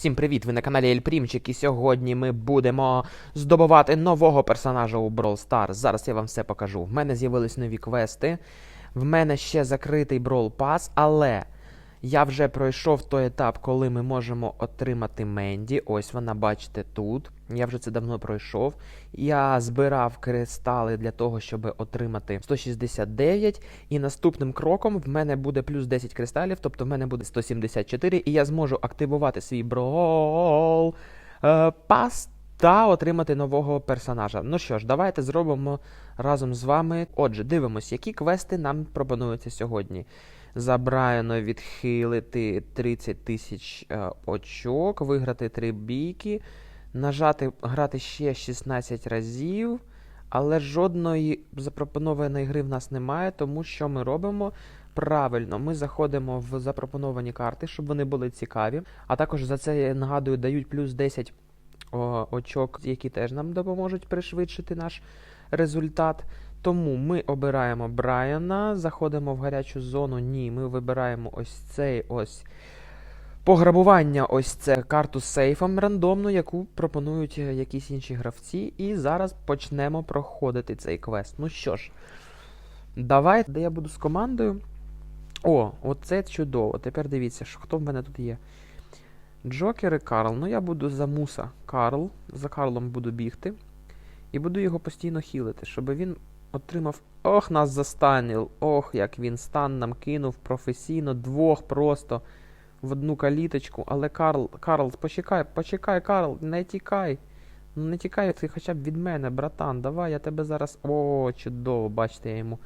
Всім привіт! Ви на каналі Ельпрімчик, і сьогодні ми будемо здобувати нового персонажа у Brawl Stars. Зараз я вам все покажу. В мене з'явились нові квести. В мене ще закритий Brawl Pass, але я вже пройшов той етап, коли ми можемо отримати Менді. Ось вона, бачите, тут. Я вже це давно пройшов. Я збирав кристали для того, щоб отримати 169. І наступним кроком в мене буде плюс 10 кристалів, тобто в мене буде 174, і я зможу активувати свій Brawl е, Pass та отримати нового персонажа. Ну що ж, давайте зробимо разом з вами. Отже, дивимось, які квести нам пропонуються сьогодні. За Брайана відхилити 30 тисяч е, очок, виграти 3 бійки, нажати грати ще 16 разів. Але жодної запропонованої гри в нас немає, тому що ми робимо правильно. Ми заходимо в запропоновані карти, щоб вони були цікаві. А також за це я нагадую, дають плюс 10 о, очок, які теж нам допоможуть пришвидшити наш результат. Тому ми обираємо Брайана, заходимо в гарячу зону. Ні, ми вибираємо ось цей ось пограбування, ось це карту з сейфом рандомну, яку пропонують е, якісь інші гравці. І зараз почнемо проходити цей квест. Ну що ж, давай, де я буду з командою. О, оце чудово. Тепер дивіться, що хто в мене тут є. Джокер і Карл. Ну я буду за Муса Карл. За Карлом буду бігти. І буду його постійно хілити, щоб він отримав. Ох, нас застанів. Ох, як він стан нам кинув професійно, двох просто в одну каліточку. Але Карл, Карл, почекай, почекай, Карл, не тікай. Ну не тікай ти хоча б від мене, братан. Давай, я тебе зараз. О, чудово, бачите, я йому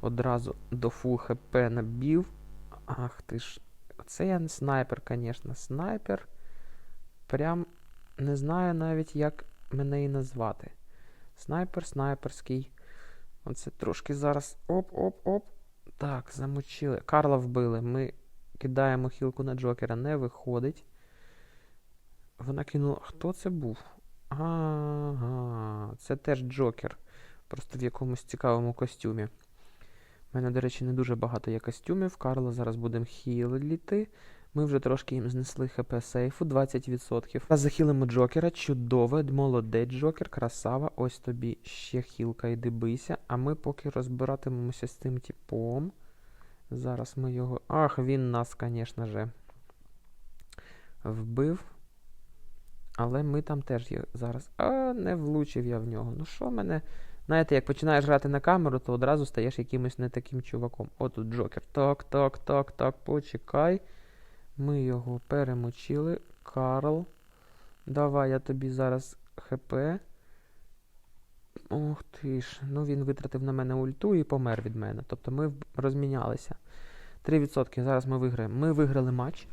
одразу до фул хп набів. Ах ти ж. Це я не снайпер, звісно. Снайпер. Прям не знаю навіть, як мене і назвати. Снайпер, снайперський. Оце трошки зараз. Оп-оп-оп. Так, замочили. Карла вбили. Ми кидаємо хілку на Джокера, не виходить. Вона кинула. Хто це був? Ага, це теж Джокер. Просто в якомусь цікавому костюмі. У мене, до речі, не дуже багато є костюмів. Карла зараз будемо хілити. Ми вже трошки їм знесли хп сейфу 20%. Зараз захилимо Джокера. Чудово, молодець Джокер, красава. Ось тобі ще хілка, йди бийся. А ми поки розбиратимемося з цим типом. Зараз ми його. Ах, він нас, звісно же, вбив. Але ми там теж є зараз. А, не влучив я в нього. Ну що мене. Знаєте, як починаєш грати на камеру, то одразу стаєш якимось не таким чуваком. От тут Джокер. Так, так, так, так, почекай. Ми його перемочили. Карл. Давай я тобі зараз ХП. Ох ти ж. Ну він витратив на мене ульту і помер від мене. Тобто ми розмінялися. 3%. Зараз ми виграємо. Ми виграли матч.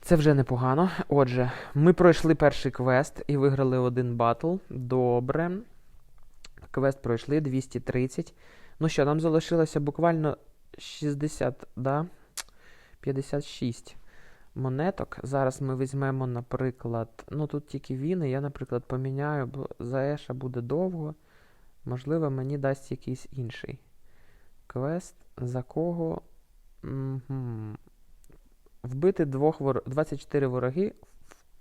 Це вже непогано. Отже, ми пройшли перший квест і виграли один батл. Добре. Квест пройшли 230. Ну що, нам залишилося буквально 60, да? 56 монеток. Зараз ми візьмемо, наприклад, ну тут тільки він, і я, наприклад, поміняю, бо за Еша буде довго. Можливо, мені дасть якийсь інший. Квест за кого? Мгм. Вбити двох вор... 24 вороги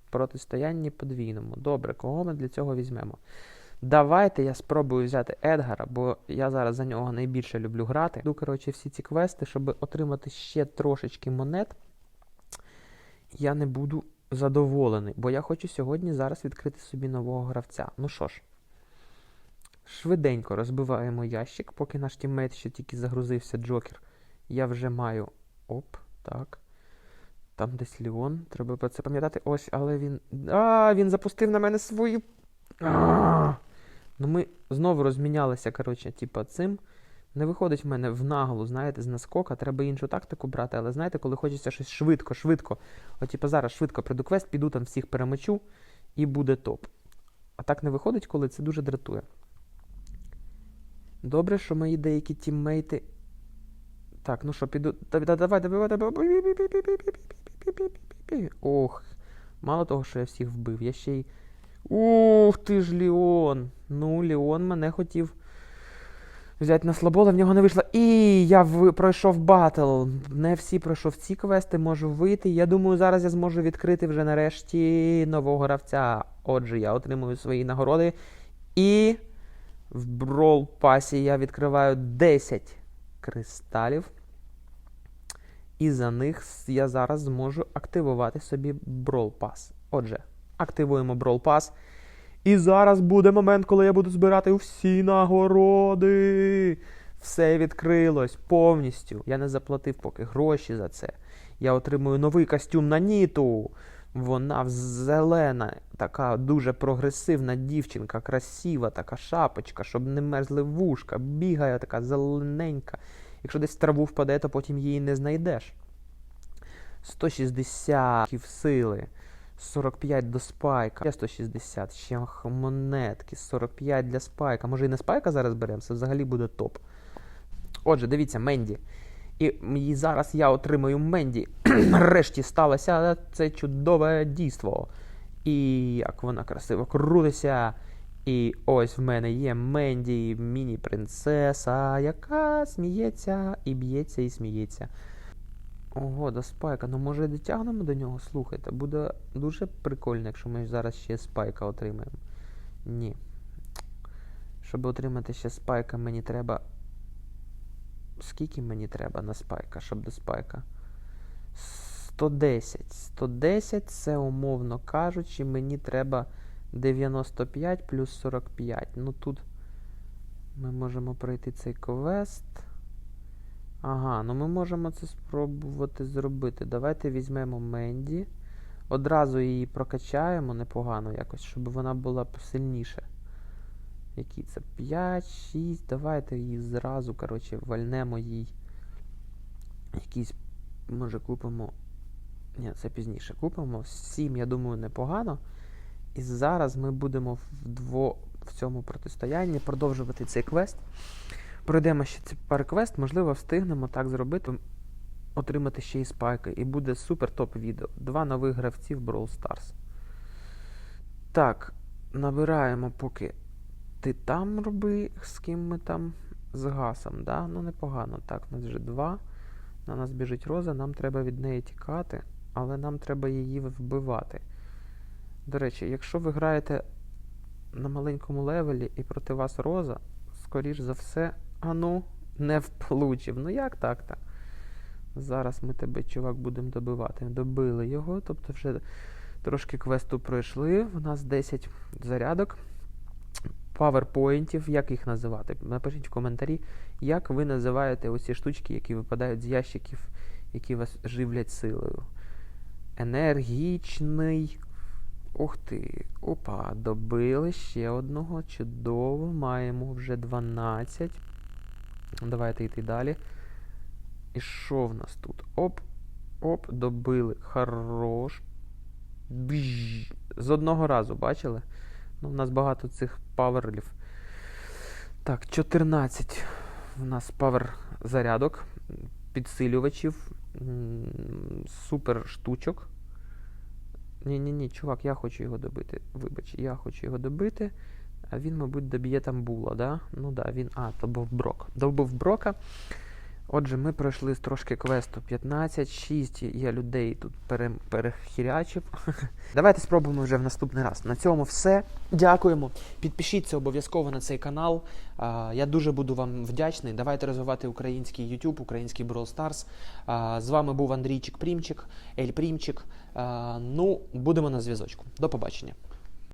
в протистоянні подвійному. Добре, кого ми для цього візьмемо? Давайте я спробую взяти Едгара, бо я зараз за нього найбільше люблю грати. Йду, коротше, всі ці квести, щоб отримати ще трошечки монет. Я не буду задоволений, бо я хочу сьогодні зараз відкрити собі нового гравця. Ну що ж, швиденько розбиваємо ящик, поки наш тіммейт ще тільки загрузився Джокер. Я вже маю. Оп, так. Там десь Леон. Треба про це пам'ятати. Ось, але він. А, він запустив на мене свої. А! Ну ми знову розмінялися, коротше, типа цим. Не виходить в мене в наглу, знаєте, з наскока. Треба іншу тактику брати, але знаєте, коли хочеться щось швидко, швидко. От, типа, зараз швидко прийду квест, піду там всіх перемочу і буде топ. А так не виходить, коли це дуже дратує. Добре, що мої деякі тіммейти. Так, ну що, піду. Давай, давай, давай. Ох. Мало того, що я всіх вбив, я ще й. Ух ти ж Леон! Ну, Леон мене хотів Взяти на слабола, в нього не вийшло. І я в... пройшов батл. Не всі пройшов ці квести, можу вийти. Я думаю, зараз я зможу відкрити вже нарешті нового гравця. Отже, я отримую свої нагороди. І в Brawl пасі я відкриваю 10 кристалів. І за них я зараз зможу активувати собі Brawl Pass. Отже, активуємо Brawl Pass. І зараз буде момент, коли я буду збирати всі нагороди. Все відкрилось повністю. Я не заплатив поки гроші за це. Я отримую новий костюм на Ніту. Вона зелена, така дуже прогресивна дівчинка, красива, така шапочка, щоб не мерзли вушка, бігає така зелененька. Якщо десь траву впаде, то потім її не знайдеш. 160 сили. 45 до спайка. Ще 160, ще монетки, 45 для спайка. Може і не спайка зараз беремо, це взагалі буде топ. Отже, дивіться, Менді. І, зараз я отримую Менді. Нарешті сталося це чудове дійство. І як вона красиво крутиться. І ось в мене є Менді, міні-принцеса, яка сміється і б'ється, і сміється. Ого, до спайка. Ну може дотягнемо до нього? Слухайте, буде дуже прикольно, якщо ми зараз ще спайка отримаємо. Ні. Щоб отримати ще спайка, мені треба. Скільки мені треба на спайка, щоб до спайка? 110. 110 це, умовно кажучи, мені треба 95 плюс 45. Ну тут ми можемо пройти цей квест. Ага, ну ми можемо це спробувати зробити. Давайте візьмемо Менді. Одразу її прокачаємо непогано якось, щоб вона була посильніше. Які це? 5, 6. Давайте її зразу, коротше, вальнемо їй. Якісь, може, купимо. Ні, це пізніше купимо. 7, я думаю, непогано. І зараз ми будемо вдво в цьому протистоянні продовжувати цей квест. Пройдемо ще цей парквест, можливо, встигнемо так зробити, отримати ще і спайки. І буде супер топ відео. Два нових гравці в Brawl Stars. Так, набираємо поки ти там роби, з ким ми там з гасом, да? Ну непогано. Так, у нас вже два. На нас біжить Роза, нам треба від неї тікати, але нам треба її вбивати. До речі, якщо ви граєте на маленькому левелі і проти вас Роза, скоріш за все, а ну, не вплучив. Ну як так-то? Зараз ми тебе, чувак, будемо добивати. Добили його, тобто вже трошки квесту пройшли. У нас 10 зарядок. Паверпоінтів, як їх називати? Напишіть в коментарі, як ви називаєте оці штучки, які випадають з ящиків, які вас живлять силою. Енергічний. Ух ти. Опа, добили ще одного. Чудово. Маємо вже 12. Давайте йти далі. І що в нас тут? Оп. Оп, добили. Хорош. Бжж. З одного разу, бачили? Ну, в нас багато цих паверлів. Так, 14 в нас павер зарядок, підсилювачів, супер штучок. Ні-ні-ні, чувак, я хочу його добити. Вибач, я хочу його добити. А він, мабуть, доб'є там була, да? Ну да, він. А, то був брок. Добив брока. Отже, ми пройшли трошки квесту 15, 6 я людей тут пере, перехірячив. Давайте спробуємо вже в наступний раз. На цьому все. Дякуємо. Підпишіться обов'язково на цей канал. Я дуже буду вам вдячний. Давайте розвивати український YouTube, український Brawl Stars. З вами був Андрійчик Прімчик, Ель Прімчик. Ну, будемо на зв'язочку. До побачення.